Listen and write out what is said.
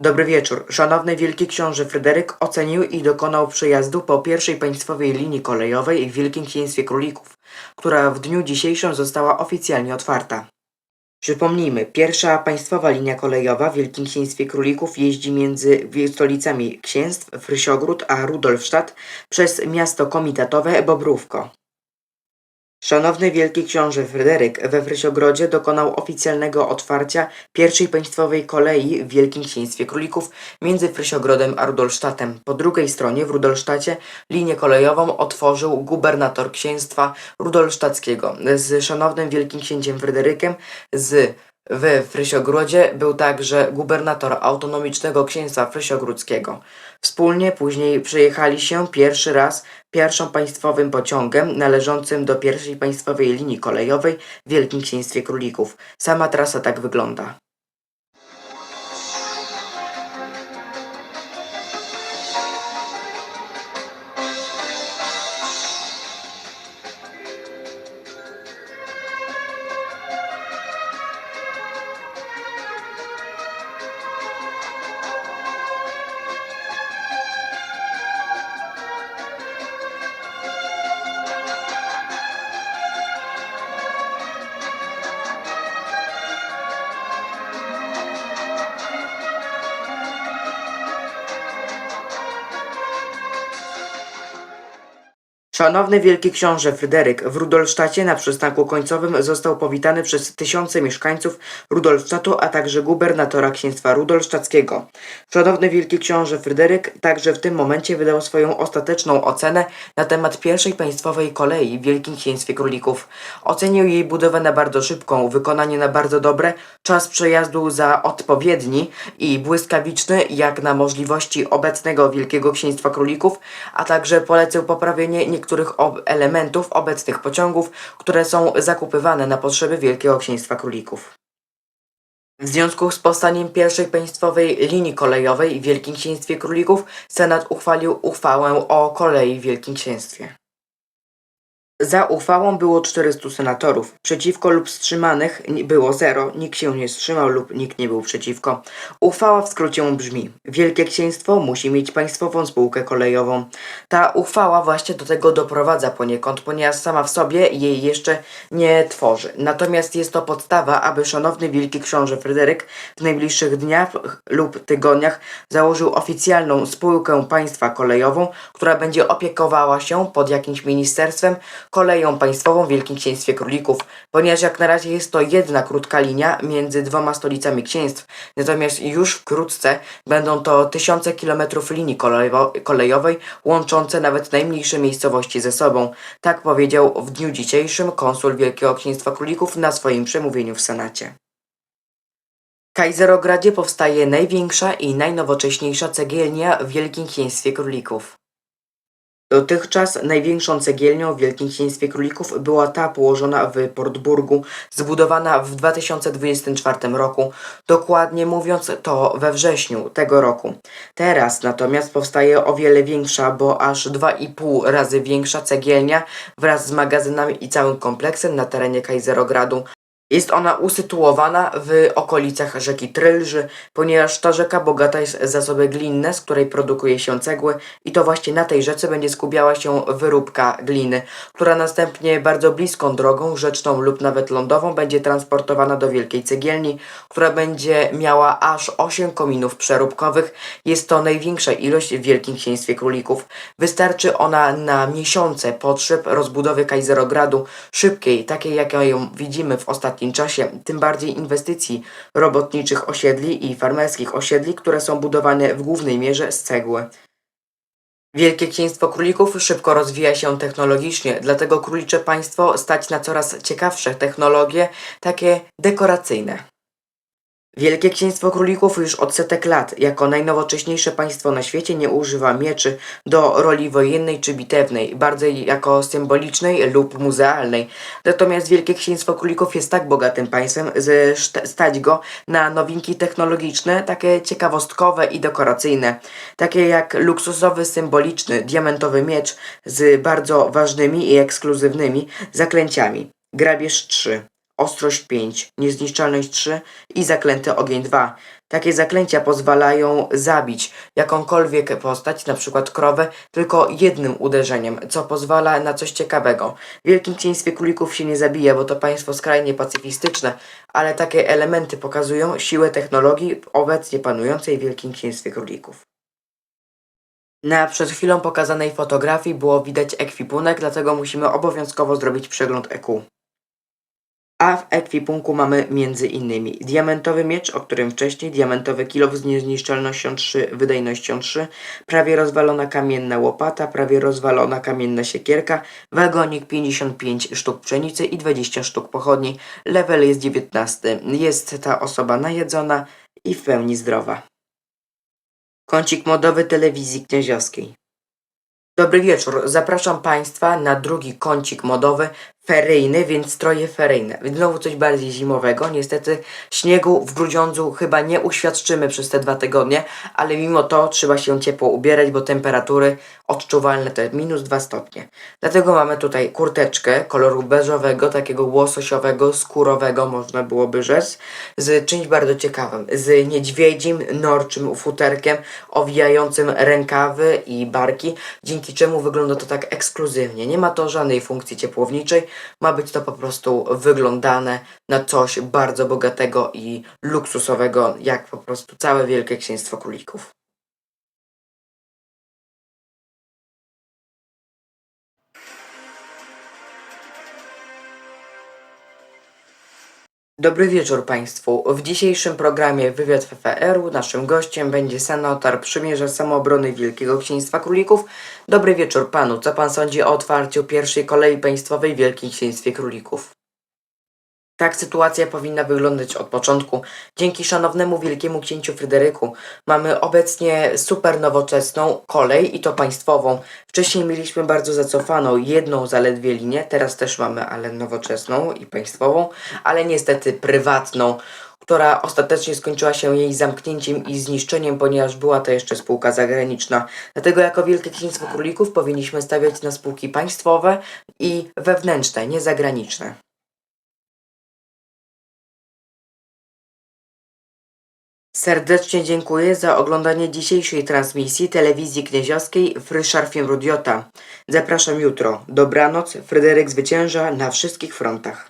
Dobry wieczór. Szanowny Wielki Książę Fryderyk ocenił i dokonał przejazdu po pierwszej państwowej linii kolejowej w Wielkim Księstwie Królików, która w dniu dzisiejszym została oficjalnie otwarta. Przypomnijmy, pierwsza państwowa linia kolejowa w Wielkim Księstwie Królików jeździ między stolicami księstw Frisiogród a Rudolfstadt przez miasto komitatowe Bobrówko. Szanowny Wielki Książę Fryderyk we Frysiogrodzie dokonał oficjalnego otwarcia pierwszej państwowej kolei w Wielkim Księstwie Królików między Frisiogrodem a Rudolsztatem. Po drugiej stronie w Rudolsztacie linię kolejową otworzył gubernator księstwa rudolsztackiego. Z szanownym Wielkim Księciem Fryderykiem z w Frysiogrodzie był także gubernator autonomicznego księstwa Frysiogrodzkiego. Wspólnie później przejechali się pierwszy raz pierwszą państwowym pociągiem należącym do pierwszej państwowej linii kolejowej w Wielkim Księstwie Królików. Sama trasa tak wygląda. Szanowny Wielki Książę Fryderyk w Rudolsztacie na przystanku końcowym został powitany przez tysiące mieszkańców Rudolsztatu, a także gubernatora księstwa rudolsztackiego. Szanowny Wielki Książę Fryderyk także w tym momencie wydał swoją ostateczną ocenę na temat pierwszej państwowej kolei w Wielkim Księstwie Królików. Ocenił jej budowę na bardzo szybką, wykonanie na bardzo dobre, czas przejazdu za odpowiedni i błyskawiczny jak na możliwości obecnego Wielkiego Księstwa Królików, a także polecał poprawienie niektórych ob- elementów obecnych pociągów, które są zakupywane na potrzeby Wielkiego Księstwa Królików. W związku z powstaniem pierwszej państwowej linii kolejowej w Wielkim Księstwie Królików Senat uchwalił uchwałę o kolei w Wielkim Księstwie. Za uchwałą było 400 senatorów. Przeciwko lub wstrzymanych było zero. Nikt się nie wstrzymał lub nikt nie był przeciwko. Uchwała w skrócie brzmi: Wielkie Księstwo musi mieć państwową spółkę kolejową. Ta uchwała właśnie do tego doprowadza poniekąd, ponieważ sama w sobie jej jeszcze nie tworzy. Natomiast jest to podstawa, aby szanowny Wielki Książę Fryderyk w najbliższych dniach lub tygodniach założył oficjalną spółkę państwa kolejową, która będzie opiekowała się pod jakimś ministerstwem koleją państwową w Wielkim Księstwie Królików, ponieważ jak na razie jest to jedna krótka linia między dwoma stolicami księstw, natomiast już wkrótce będą to tysiące kilometrów linii kolejowej łączące nawet najmniejsze miejscowości ze sobą. Tak powiedział w dniu dzisiejszym konsul Wielkiego Księstwa Królików na swoim przemówieniu w Senacie. W Kaiserogradzie powstaje największa i najnowocześniejsza cegielnia w Wielkim Księstwie Królików. Dotychczas największą cegielnią w Wielkim Księstwie Królików była ta położona w Portburgu, zbudowana w 2024 roku, dokładnie mówiąc to we wrześniu tego roku. Teraz natomiast powstaje o wiele większa, bo aż 2,5 razy większa cegielnia wraz z magazynami i całym kompleksem na terenie Kaiserogradu. Jest ona usytuowana w okolicach rzeki Trylży, ponieważ ta rzeka bogata jest w zasoby glinne, z której produkuje się cegły i to właśnie na tej rzece będzie skupiała się wyróbka gliny, która następnie bardzo bliską drogą rzeczną lub nawet lądową będzie transportowana do wielkiej cegielni, która będzie miała aż 8 kominów przeróbkowych. Jest to największa ilość w Wielkim Księstwie Królików. Wystarczy ona na miesiące potrzeb rozbudowy Kaiserogradu, szybkiej, takiej jaką ją widzimy w ostatnim czasie, tym bardziej inwestycji robotniczych osiedli i farmerskich osiedli, które są budowane w głównej mierze z cegły. Wielkie Księstwo Królików szybko rozwija się technologicznie, dlatego królicze państwo stać na coraz ciekawsze technologie, takie dekoracyjne. Wielkie Księstwo Królików już od setek lat, jako najnowocześniejsze państwo na świecie, nie używa mieczy do roli wojennej czy bitewnej, bardziej jako symbolicznej lub muzealnej. Natomiast Wielkie Księstwo Królików jest tak bogatym państwem, że stać go na nowinki technologiczne, takie ciekawostkowe i dekoracyjne, takie jak luksusowy, symboliczny, diamentowy miecz z bardzo ważnymi i ekskluzywnymi zaklęciami. Grabież 3. ostrość 5, niezniszczalność 3 i zaklęty ogień 2. Takie zaklęcia pozwalają zabić jakąkolwiek postać, na przykład krowę, tylko jednym uderzeniem, co pozwala na coś ciekawego. W Wielkim Księstwie Królików się nie zabija, bo to państwo skrajnie pacyfistyczne, ale takie elementy pokazują siłę technologii obecnie panującej w Wielkim Księstwie Królików. Na przed chwilą pokazanej fotografii było widać ekwipunek, dlatego musimy obowiązkowo zrobić przegląd EQ. A w ekwipunku mamy innymi diamentowy miecz, o którym wcześniej, diamentowy kilow z niezniszczalnością 3, wydajnością 3, prawie rozwalona kamienna łopata, prawie rozwalona kamienna siekierka, wagonik 55 sztuk pszenicy i 20 sztuk pochodni. Level jest 19. Jest ta osoba najedzona i w pełni zdrowa. Kącik modowy telewizji knieziowskiej. Dobry wieczór. Zapraszam Państwa na drugi kącik modowy, feryjny, więc stroje feryjne. Więc Znowu coś bardziej zimowego. Niestety śniegu w Grudziądzu chyba nie uświadczymy przez te dwa tygodnie, ale mimo to trzeba się ciepło ubierać, bo temperatury odczuwalne to jest minus 2 stopnie. Dlatego mamy tutaj kurteczkę koloru beżowego, takiego łososiowego, skórowego, można byłoby rzec, z czymś bardzo ciekawym, z niedźwiedzim, norczym futerkiem, owijającym rękawy i barki, dzięki czemu wygląda to tak ekskluzywnie. Nie ma to żadnej funkcji ciepłowniczej, ma być to po prostu wyglądane na coś bardzo bogatego i luksusowego, jak po prostu całe Wielkie Księstwo Królików. Dobry wieczór Państwu. W dzisiejszym programie Wywiad FFR-u naszym gościem będzie senator przymierza samoobrony Wielkiego Księstwa Królików. Dobry wieczór Panu. Co Pan sądzi o otwarciu pierwszej kolei państwowej w Wielkim Księstwie Królików? Tak sytuacja powinna wyglądać od początku. Dzięki szanownemu wielkiemu księciu Fryderyku mamy obecnie super nowoczesną kolej i to państwową. Wcześniej mieliśmy bardzo zacofaną jedną zaledwie linię, teraz też mamy ale nowoczesną i państwową, ale niestety prywatną, która ostatecznie skończyła się jej zamknięciem i zniszczeniem, ponieważ była to jeszcze spółka zagraniczna. Dlatego jako Wielkie Księstwo Królików powinniśmy stawiać na spółki państwowe i wewnętrzne, nie zagraniczne. Serdecznie dziękuję za oglądanie dzisiejszej transmisji telewizji knieziowskiej Fryszarfiem Rudiota. Zapraszam jutro. Dobranoc, Fryderyk zwycięża na wszystkich frontach.